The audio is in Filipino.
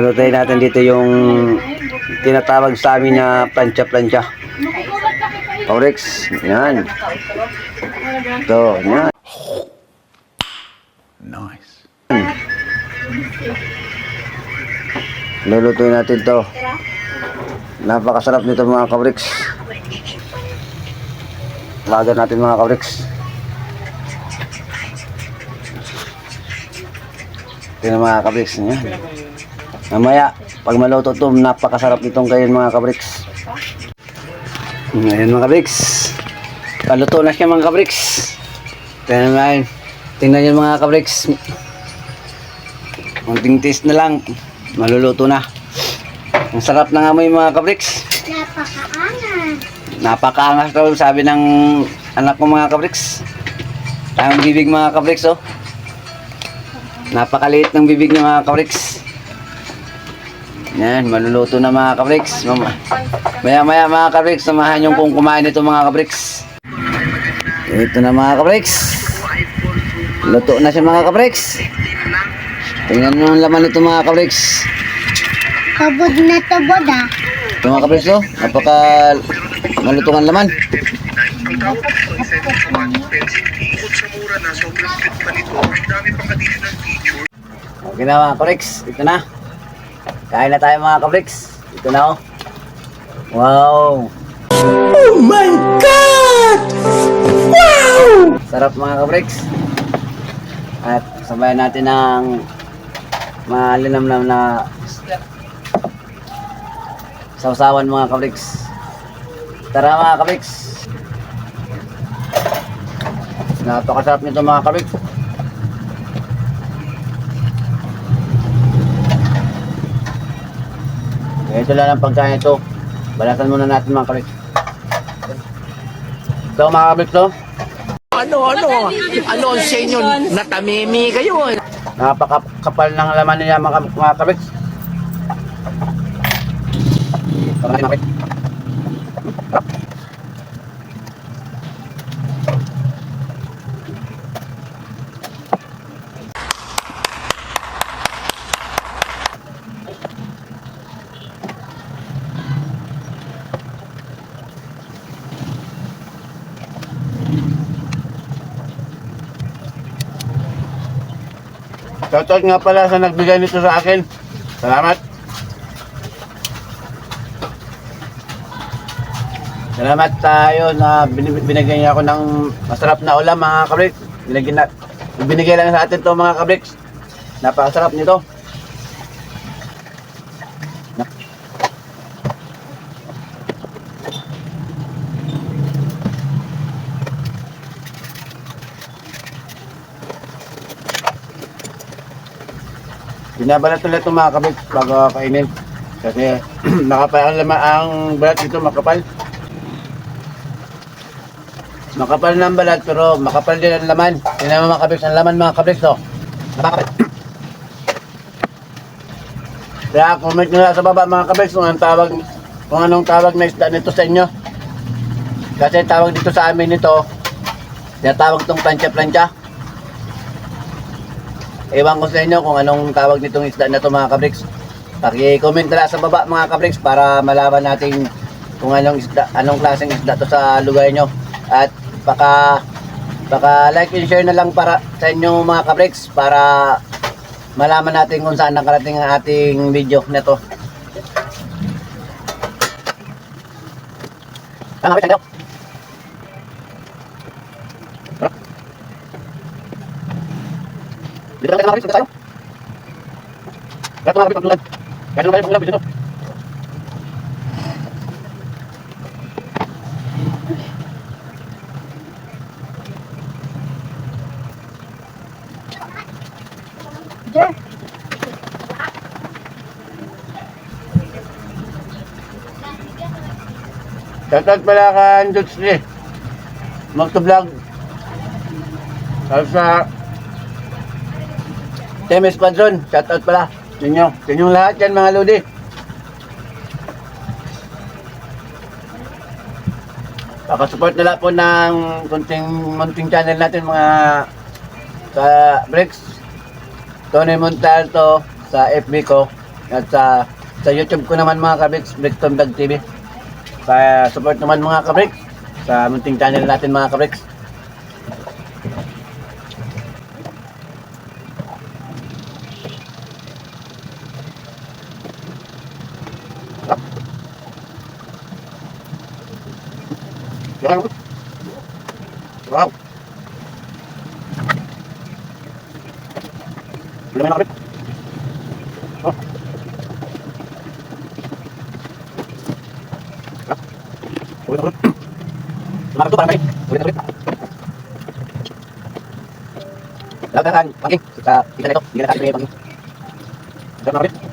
Lulutuin natin dito yung tinatawag sa amin na plancha-plancha. Orex, yan. Ito, yan. Nice. Lulutuin natin to. Napakasarap nito mga kabricks. Lagan natin mga kabricks. Ito na mga kabricks niya. Mamaya, pag maluto to, napakasarap nitong kayo mga kabricks. Ngayon mga kabricks. Paluto na siya mga kabricks. Tingnan natin. Tingnan nyo mga kabricks. Kunting taste na lang. Maluluto na. Ang sarap ng amoy mga kabriks. Napakaangas. Napakaangas daw sabi ng anak ko mga kabriks. Ang bibig mga kabriks oh. Napakaliit ng bibig niya mga kabriks. Yan, maluluto na mga kabriks. Mama. Maya maya mga kabriks, samahan yung kung kumain ito mga kabriks. Ito na mga kabriks. Luto na siya mga kabriks. Tingnan mo ang laman nito mga kabriks. Tubod na tubod ah. Ito mga kabriks oh, napaka malutong ang laman. Okay na mga kabriks, ito na. Kain na tayo mga kabriks. Ito na oh. Wow! Oh my God! Wow! Sarap mga kabriks. At sabayan natin ng malinamnam na sausawan mga kabriks. Tara mga kabriks. Napakasarap nito mga kabriks. Ito lang ang pagkain ito. Balatan muna natin mga kabriks. Ito mga kabriks to. Ano, ano? Ano ang sa inyo? Natamimi kayo. Napakapal ng laman niya mga, mga kabiks. Tama natin mga kabiks. Shoutout nga pala sa nagbigay nito sa akin. Salamat. Salamat tayo na bin- binigyan niya ako ng masarap na ulam mga kabriks. Binigyan na, binigay lang sa atin to mga kabriks. Napakasarap nito. Binabalat nila itong mga kabit bago kainin. Kasi makapal ang, lama, ang balat dito makapal. Makapal na ang balat pero makapal din ang laman. Tingnan mo mga kabit, ang laman mga kabit to. Napakapal. Kaya comment nyo sa baba mga kabit kung anong tawag, kung anong tawag na isda nito sa inyo. Kasi tawag dito sa amin nito, tinatawag itong plancha-plancha. Ewan ko sa inyo kung anong tawag nitong isda na to mga kabriks. Paki-comment na sa baba mga kabriks para malaman natin kung anong isda, anong klaseng isda to sa lugar nyo. At baka baka like and share na lang para sa inyo mga kabriks para malaman natin kung saan nakarating ang ating video na to. Tama ba Dito tayo mga dito tayo. Lahat mga kabriks, pagtulan. Kaya naman tayo pagtulan, dito. Jer. Shoutout pala ka Andots ni Magto-vlog sa Team Squadron Shoutout pala sa inyo Sa inyong lahat yan mga Lodi Pakasupport na lang po ng kunting munting channel natin mga sa Bricks Tony Montalto sa FB ko At sa sa YouTube ko naman mga kabriks, Brickton Vlog TV. Kaya support naman mga kabriks sa munting channel natin mga kabriks. Wow. Belum enak, Beb. Oh. Ah. Ulit, ulit. Semangat tuh, parang balik. Ulit, ulit. Lakukan, pangking. Kita, kita na ito. Hindi na natin pangking. Sarap na, Beb.